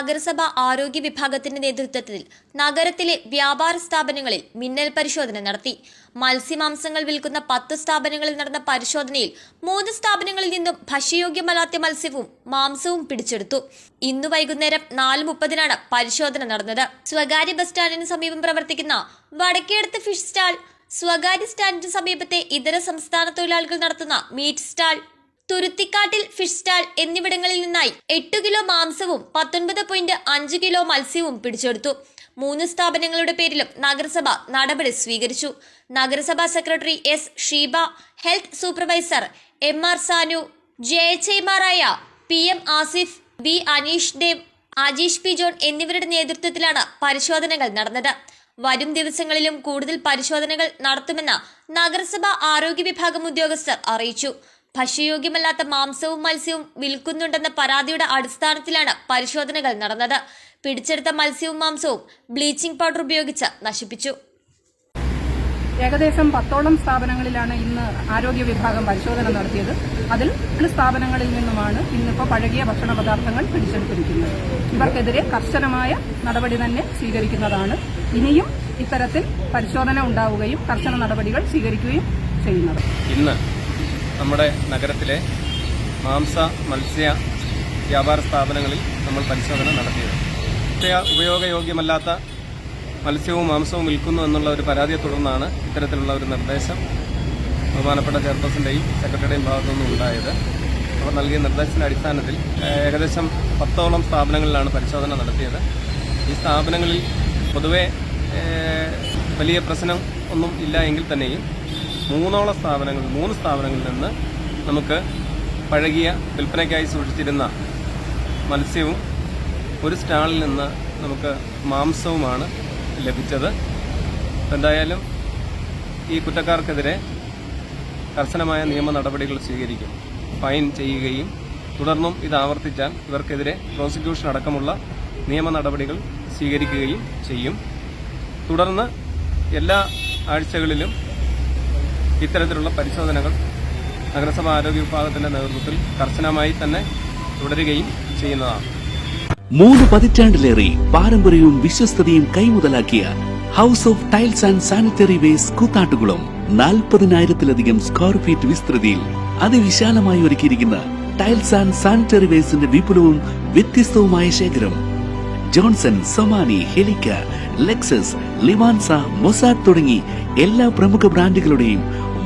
നഗരസഭ ആരോഗ്യ വിഭാഗത്തിന്റെ നേതൃത്വത്തിൽ നഗരത്തിലെ വ്യാപാര സ്ഥാപനങ്ങളിൽ മിന്നൽ പരിശോധന നടത്തി. മത്സ്യമാംസങ്ങൾ വിൽക്കുന്ന പത്ത് സ്ഥാപനങ്ങളിൽ നടന്ന പരിശോധനയിൽ മൂന്ന് സ്ഥാപനങ്ങളിൽ നിന്നും ഭക്ഷ്യയോഗ്യമല്ലാത്ത മത്സ്യവും മാംസവും പിടിച്ചെടുത്തു. ഇന്നു വൈകുന്നേരം നാല് മുപ്പതിനാണ് പരിശോധന നടന്നത്. സ്വകാര്യ ബസ് സ്റ്റാൻഡിന് സമീപം പ്രവർത്തിക്കുന്ന വടക്കേടത്ത് ഫിഷ് സ്റ്റാൾ സ്വകാര്യ സ്റ്റാൻഡിന് സമീപത്തെ ഇതര സംസ്ഥാന തൊഴിലാളികൾ നടത്തുന്ന മീറ്റ് സ്റ്റാൾ തുരുത്തിക്കാട്ടിൽ ഫിഷ് സ്റ്റാൾ എന്നിവിടങ്ങളിൽ നിന്നായി എട്ട് കിലോ മാംസവും പത്തൊൻപത് പോയിന്റ് അഞ്ച് കിലോ മത്സ്യവും പിടിച്ചെടുത്തു. മൂന്ന് സ്ഥാപനങ്ങളുടെ പേരിലും നഗരസഭ നടപടി സ്വീകരിച്ചു. നഗരസഭാ secretary S Sheeba health supervisor M R Sanu J H ഐമാരായ P M Asif B Aneesh Dev Ajeesh P John എന്നിവരുടെ നേതൃത്വത്തിലാണ് പരിശോധനകൾ നടന്നത്. വരും ദിവസങ്ങളിലും കൂടുതൽ പരിശോധനകൾ നടത്തുമെന്ന് നഗരസഭാ ആരോഗ്യ വിഭാഗം ഉദ്യോഗസ്ഥർ അറിയിച്ചു. ഭക്ഷ്യയോഗ്യമല്ലാത്ത മാംസവും മത്സ്യവും വിൽക്കുന്നുണ്ടെന്ന പരാതിയുടെ അടിസ്ഥാനത്തിലാണ് പരിശോധനകൾ നടന്നത്. പിടിച്ചെടുത്ത മത്സ്യവും മാംസവും ബ്ലീച്ചിംഗ് പൗഡർ ഉപയോഗിച്ച് നശിപ്പിച്ചു. ഏകദേശം പത്തോളം സ്ഥാപനങ്ങളിലാണ് ഇന്ന് ആരോഗ്യ വിഭാഗം പരിശോധന നടത്തിയത്. അതിൽ ഇന്ന് സ്ഥാപനങ്ങളിൽ നിന്നുമാണ് ഇന്നിപ്പോൾ പഴകിയ ഭക്ഷണ പദാർത്ഥങ്ങൾ പിടിച്ചെടുത്തിരിക്കുന്നത്. ഇവർക്കെതിരെ കർശനമായ നടപടി തന്നെ സ്വീകരിക്കുന്നതാണ്. ഇനിയും ഇത്തരത്തിൽ പരിശോധന ഉണ്ടാവുകയും കർശന നടപടികൾ സ്വീകരിക്കുകയും ചെയ്യുന്നത്. ഇന്ന് നമ്മുടെ നഗരത്തിലെ മാംസ മത്സ്യ വ്യാപാര സ്ഥാപനങ്ങളിൽ നമ്മൾ പരിശോധന നടത്തിയത്. നിത്യ ഉപയോഗയോഗ്യമല്ലാത്ത മത്സ്യവും മാംസവും വിൽക്കുന്നു എന്നുള്ള ഒരു പരാതിയെ തുടർന്നാണ് ഇത്തരത്തിലുള്ള ഒരു നിർദ്ദേശം ബഹുമാനപ്പെട്ട ചെയർപേഴ്സന്റെയും സെക്രട്ടറിയുടെയും ഭാഗത്തുനിന്നും ഉണ്ടായത്. അവർ നൽകിയ നിർദ്ദേശത്തിന്റെ അടിസ്ഥാനത്തിൽ ഏകദേശം പത്തോളം സ്ഥാപനങ്ങളിലാണ് പരിശോധന നടത്തിയത്. ഈ സ്ഥാപനങ്ങളിൽ പൊതുവെ വലിയ പ്രശ്നം ഒന്നും ഇല്ല എങ്കിൽ തന്നെയും മൂന്നോളം സ്ഥാപനങ്ങൾ മൂന്ന് സ്ഥാപനങ്ങളിൽ നിന്ന് നമുക്ക് പഴകിയ വിൽപ്പനയ്ക്കായി സൂക്ഷിച്ചിരുന്ന മത്സ്യവും ഒരു സ്റ്റാളിൽ നിന്ന് നമുക്ക് മാംസവുമാണ് ലഭിച്ചത്. എന്തായാലും ഈ കുറ്റക്കാർക്കെതിരെ കർശനമായ നിയമ നടപടികൾ സ്വീകരിക്കും. ഫൈൻ ചെയ്യുകയും തുടർന്നും ഇത് ആവർത്തിച്ചാൽ ഇവർക്കെതിരെ പ്രോസിക്യൂഷൻ അടക്കമുള്ള നിയമ നടപടികൾ സ്വീകരിക്കുകയും ചെയ്യും. തുടർന്ന് എല്ലാ ആഴ്ചകളിലും ഇത്തരത്തിലുള്ള പരിശോധനകൾ നഗരസഭാ ആരോഗ്യ വിഭാഗത്തിന്റെ നേതൃത്വത്തിൽ കർശനമായി തന്നെ തുടരുകയും ചെയ്യുന്നതാണ്. മൂന്ന് പതിറ്റാണ്ടിലേറെ പാരമ്പര്യവും വിശ്വസ്തതയും കൈമുതലാക്കിയ house of tiles and sanitary waste Koothattukulam നാൽപ്പതിനായിരത്തിലധികം square feet വിസ്തൃതിയിൽ അതിവിശാലമായി ഒരുക്കിയിരിക്കുന്ന ടൈൽസ് ആൻഡ് സാനിറ്ററി വേസ്റ്റിന്റെ വിപുലവും വ്യത്യസ്തവുമായ ശേഖരം. ജോൺസൺ സൊമാനി ഹെലിക്ക ലെക്സസ് ലിവാൻസ മൊസാഡ് തുടങ്ങി എല്ലാ പ്രമുഖ ബ്രാൻഡുകളുടെയും